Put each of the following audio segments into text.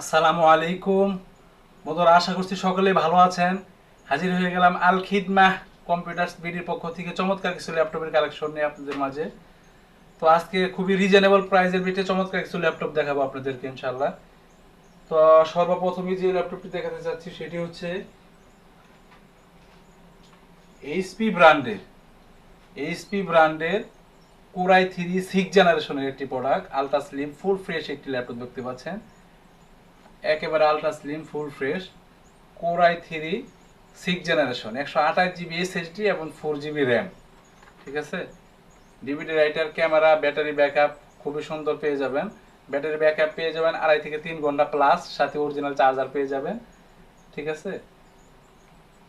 আসসালামু আলাইকুম। বন্ধুরা, আশা করছি সকলে ভালো আছেন। হাজির হয়ে গেলাম আল খিদমাহ কম্পিউটার বিডির পক্ষ থেকে চমৎকার কিছু ল্যাপটপের কালেকশন নিয়ে আপনাদের মাঝে। তো আজকে খুবই রিজনেবল প্রাইসের বিটে চমৎকার কিছু ল্যাপটপ দেখাবো আপনাদেরকে ইনশাল্লাহ তো সর্বপ্রথমে যে ল্যাপটপটি দেখাতে চাচ্ছি সেটি হচ্ছে এইচপি ব্র্যান্ডের এইচপি ব্র্যান্ডের কোরাই থ্রি সিক্স জেনারেশনের একটি product, ultra slim full fresh একটি ল্যাপটপ দেখতে পাচ্ছেন। একেবারে ultra slim full fresh core i three six generation একশো আঠাশ জিবি এসএসডি এবং ফোর জিবি র্যাম ঠিক আছে? DVD writer camera battery backup খুবই সুন্দর পেয়ে যাবেন। ব্যাটারি ব্যাকআপ পেয়ে যাবেন, আড়াই থেকে তিন ঘণ্টা প্লাস সাথে অরিজিনাল চার্জার পেয়ে যাবেন, ঠিক আছে?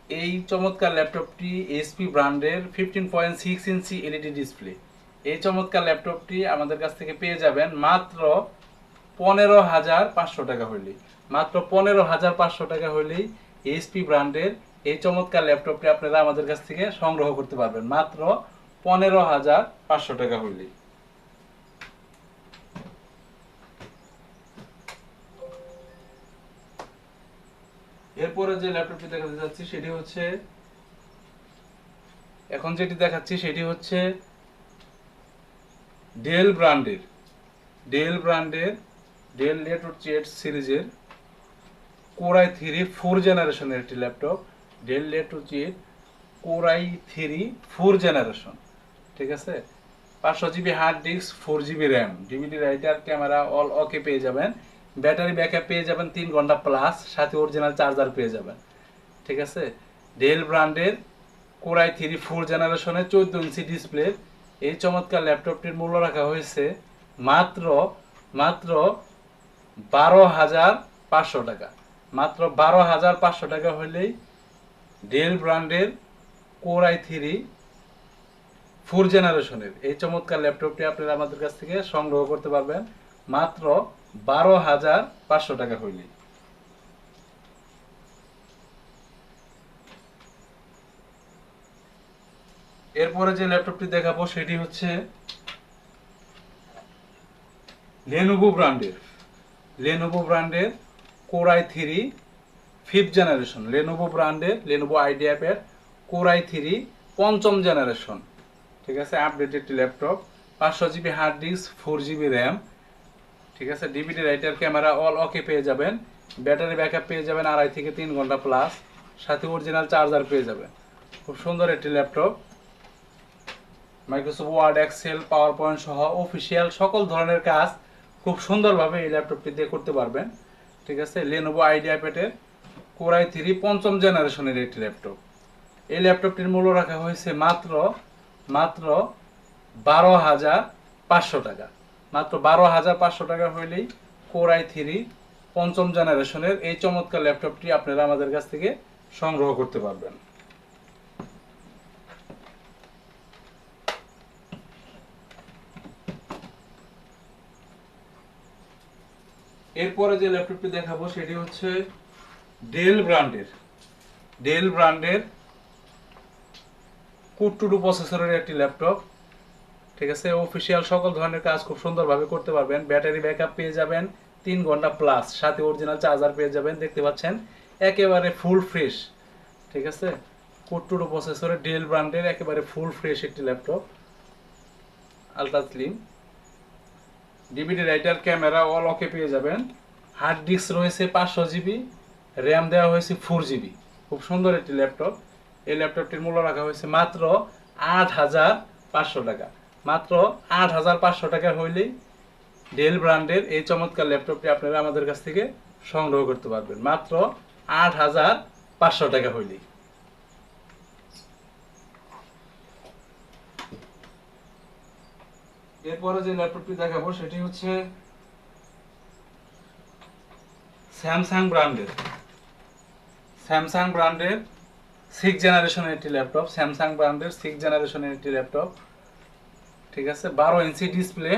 এই চমৎকার ল্যাপটপটি এসপি ব্র্যান্ডের fifteen point six inch LED display এই চমৎকার ল্যাপটপটি আমাদের কাছ থেকে পেয়ে যাবেন মাত্র পনেরো হাজার পাঁচশো টাকা হইলেই মাত্র পনেরো হাজার পাঁচশো টাকা হইলেই এইচপি ব্র্যান্ডের এই চমৎকার ল্যাপটপটি আপনারা আমাদের কাছ থেকে সংগ্রহ করতে পারবেন। মাত্র পনেরো হাজার পাঁচশো টাকা হইলেই এরপরে যে ল্যাপটপটি দেখাতে যাচ্ছি, সেটি হচ্ছে, এখন যেটি দেখাচ্ছি, সেটি হচ্ছে ডেল ব্র্যান্ডের ডেল ব্র্যান্ডের ডেল লেটর জেড সিরিজের কোরাই থ্রি ফোর জেনারেশনের একটি laptop Dell letter Z core i three four generation ঠিক আছে? পাঁচশো GB hard disk four GB RAM DVD writer camera all okay পেয়ে যাবেন। ব্যাটারি ব্যাকআপ পেয়ে যাবেন তিন ঘণ্টা প্লাস সাথে অরিজিনাল চার্জার পেয়ে যাবেন, ঠিক আছে? ডেল ব্র্যান্ডের কোরাই থ্রি ফোর জেনারেশনের চোদ্দ ইঞ্চি ডিসপ্লে এই চমৎকার ল্যাপটপটির মূল্য রাখা হয়েছে মাত্র মাত্র বারো হাজার পাঁচশো টাকা। মাত্র বারো হাজার পাঁচশো টাকা হলেই ডেল ব্র্যান্ডের কোরাই থ্রি ফোর জেনারেশনের। এই চমৎকার ল্যাপটপটি আপনারা আমাদের কাছ থেকে সংগ্রহ করতে পারবেন। মাত্র বারো হাজার পাঁচশো টাকা হইলেই এরপরে যে ল্যাপটপটি দেখাবো, সেটি হচ্ছে লেনোভো ব্র্যান্ডের। লেনোভো ব্র্যান্ডের core i three fifth generation Lenovo ব্র্যান্ডের Lenovo IdeaPad core i three পঞ্চম জেনারেশন ঠিক আছে? আপডেটেড ল্যাপটপ পাঁচশো GB hard disk four GB RAM ঠিক আছে? DVD writer camera all okay পেয়ে যাবেন। ব্যাটারি ব্যাকআপ পেয়ে যাবেন আড়াই থেকে তিন ঘণ্টা প্লাস সাথে অরিজিনাল চার্জার পেয়ে যাবেন। খুব সুন্দর একটি laptop Microsoft Word Excel PowerPoint সহ অফিসিয়াল সকল ধরনের কাজ খুব সুন্দরভাবে এই ল্যাপটপটি দিয়ে করতে পারবেন। ঠিক আছে? লেনোভো আইডিয়া প্যাটের কোরাই থ্রি পঞ্চম জেনারেশনের একটি ল্যাপটপ। এই ল্যাপটপটির মূল্য রাখা হয়েছে মাত্র মাত্র বারো হাজার পাঁচশো টাকা। মাত্র বারো হাজার পাঁচশো টাকা হইলেই কোরাই থ্রি পঞ্চম জেনারেশনের এই চমৎকার ল্যাপটপটি আপনারা আমাদের কাছ থেকে সংগ্রহ করতে পারবেন। এরপরে যে ল্যাপটপটি দেখাবো সেটি হচ্ছে ডেল ব্র্যান্ডের ডেল ব্র্যান্ডের কুটটুডু প্রসেসরের একটি ল্যাপটপ। ঠিক আছে? অফিসিয়াল সকল ধরনের কাজ খুব সুন্দরভাবে করতে পারবেন। ব্যাটারি ব্যাকআপ পেয়ে যাবেন। তিন ঘণ্টা প্লাস সাথে অরিজিনাল চার্জার পেয়ে যাবেন। দেখতে পাচ্ছেন? একেবারে ফুল ফ্রেশ ঠিক আছে? কুটটুডু প্রসেসরের ডেল ব্র্যান্ডের একেবারে ফুল ফ্রেশ একটি laptop. Ultra slim DVD writer camera all okay পেয়ে যাবেন। হার্ড ডিস্ক রয়েছে পাঁচশো জিবি র্যাম দেওয়া হয়েছে ফোর জিবি খুব সুন্দর একটি ল্যাপটপ এই ল্যাপটপটির মূল্য রাখা হয়েছে মাত্র আট হাজার পাঁচশো টাকা। মাত্র আট হাজার পাঁচশো টাকা হইলেই ডেল ব্র্যান্ডের এই চমৎকার ল্যাপটপটি আপনারা আমাদের কাছ থেকে সংগ্রহ করতে পারবেন। মাত্র আট হাজার পাঁচশো টাকা হইলেই। এরপরে যে ল্যাপটপটি দেখাবো, সেটি হচ্ছে স্যামসাং ব্র্যান্ডের। স্যামসাং ব্র্যান্ডের সিক্স জেনারেশনের একটি ল্যাপটপ, স্যামসাং ব্র্যান্ডের সিক্স জেনারেশনের একটি ল্যাপটপ, ঠিক আছে? বারো ইঞ্চি ডিসপ্লে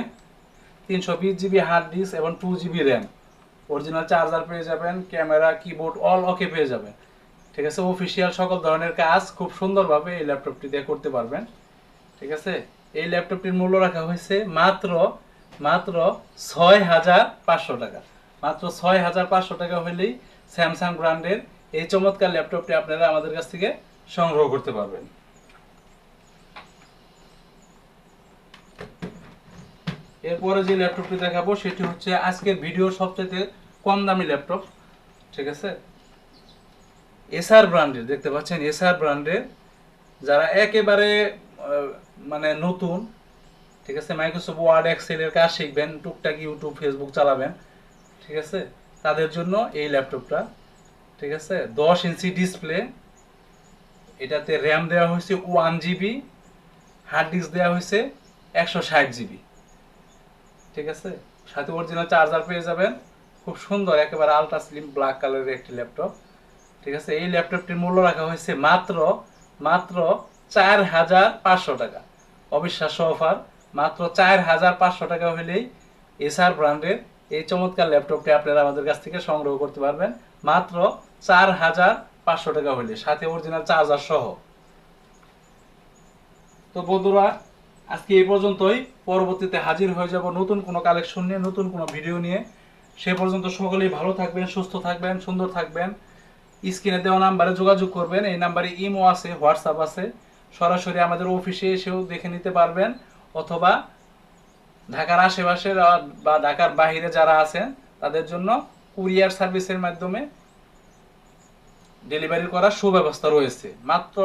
তিনশো বিশ জিবি হার্ড ডিস্ক এবং two GB RAM original charger পেয়ে যাবেন ক্যামেরা কিবোর্ড অল ওকে পেয়ে যাবেন। ঠিক আছে? অফিসিয়াল সকল ধরনের কাজ খুব সুন্দরভাবে এই ল্যাপটপটি দিয়ে করতে পারবেন। ঠিক আছে? এই ল্যাপটপটির মূল্য রাখা হয়েছে মাত্র মাত্র ছয় হাজার পাঁচশো টাকা। মাত্র ছয় হাজার পাঁচশো টাকা হলেই স্যামসাং ব্র্যান্ডের এই চমৎকার ল্যাপটপটি আপনারা আমাদের কাছ থেকে সংগ্রহ করতে পারবেন। এরপরে যে ল্যাপটপটি দেখাবো, সেটি হচ্ছে আজকের ভিডিওর সবচেয়ে কম দামি ল্যাপটপ ঠিক আছে? এসআর ব্র্যান্ডের দেখতে পাচ্ছেন? এসআর ব্র্যান্ডের যারা একেবারে মানে নতুন, ঠিক আছে? মাইক্রোসফট ওয়ার্ড এক্সেলের কাজ শিখবেন, টুকটাক ইউটিউব ফেসবুক চালাবেন, ঠিক আছে? তাদের জন্য এই ল্যাপটপটা, ঠিক আছে? দশ ইঞ্চি ডিসপ্লে এটাতে র্যাম দেওয়া হয়েছে ওয়ান জিবি হার্ড ডিস্ক দেওয়া হয়েছে একশো ষাট জিবি ঠিক আছে? সাথে অরিজিনাল চার্জার পেয়ে যাবেন। খুব সুন্দর, একেবারে আলট্রা স্লিম ব্ল্যাক কালারের একটি ল্যাপটপ, ঠিক আছে? এই ল্যাপটপটির মূল্য রাখা হয়েছে মাত্র মাত্র চার হাজার পাঁচশো টাকা। অবিশ্বাস্য অফার। মাত্র চার হাজার পাঁচশো টাকা হলেই এসআর ব্র্যান্ডের এই চমৎকার ল্যাপটপটি আপনারা আমাদের কাছ থেকে সংগ্রহ করতে পারবেন। মাত্র চার হাজার পাঁচশো টাকা হলে সাথে অরিজিনাল চার্জার সহ। তো বন্ধুরা, আজকে এই পর্যন্তই। পরবর্তীতে হাজির হয়ে যাব নতুন কোনো কালেকশন নিয়ে, নতুন কোনো ভিডিও নিয়ে। সে পর্যন্ত সকলেই ভালো থাকবেন, সুস্থ থাকবেন, সুন্দর থাকবেন। স্ক্রিনে দেওয়া নাম্বারে যোগাযোগ করবেন। এই নাম্বারে ইমো আছে, হোয়াটসঅ্যাপ আছে। সরাসরি আমাদের অফিসে এসেও দেখে নিতে পারবেন, অথবা ঢাকার আশেপাশের বা ঢাকার বাইরে যারা আছেন, তাদের জন্য কুরিয়ার সার্ভিসের মাধ্যমে ডেলিভারি করার সুব্যবস্থা রয়েছে। মাত্র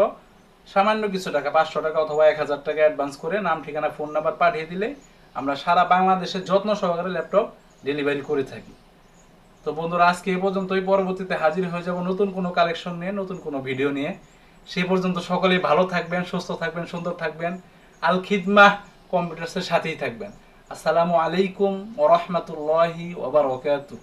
সামান্য কিছু টাকা, পাঁচশো টাকা অথবা এক হাজার টাকা অ্যাডভান্স করে নাম, ঠিকানা, ফোন নাম্বার পাঠিয়ে দিলে আমরা সারা বাংলাদেশে যত্ন সহকারে ল্যাপটপ ডেলিভারি করে থাকি। তো বন্ধুরা, আজকে এই পর্যন্তই। পরবর্তীতে হাজির হয়ে যাব নতুন কোনো কালেকশন নিয়ে, নতুন কোনো ভিডিও নিয়ে। সেই পর্যন্ত সকলেই ভালো থাকবেন, সুস্থ থাকবেন, সুন্দর থাকবেন। আল খিদমা কম্পিউটার্সের সাথেই থাকবেন। আসসালামু আলাইকুম ওরহমতুল্লাহি ওবরাকাতুহ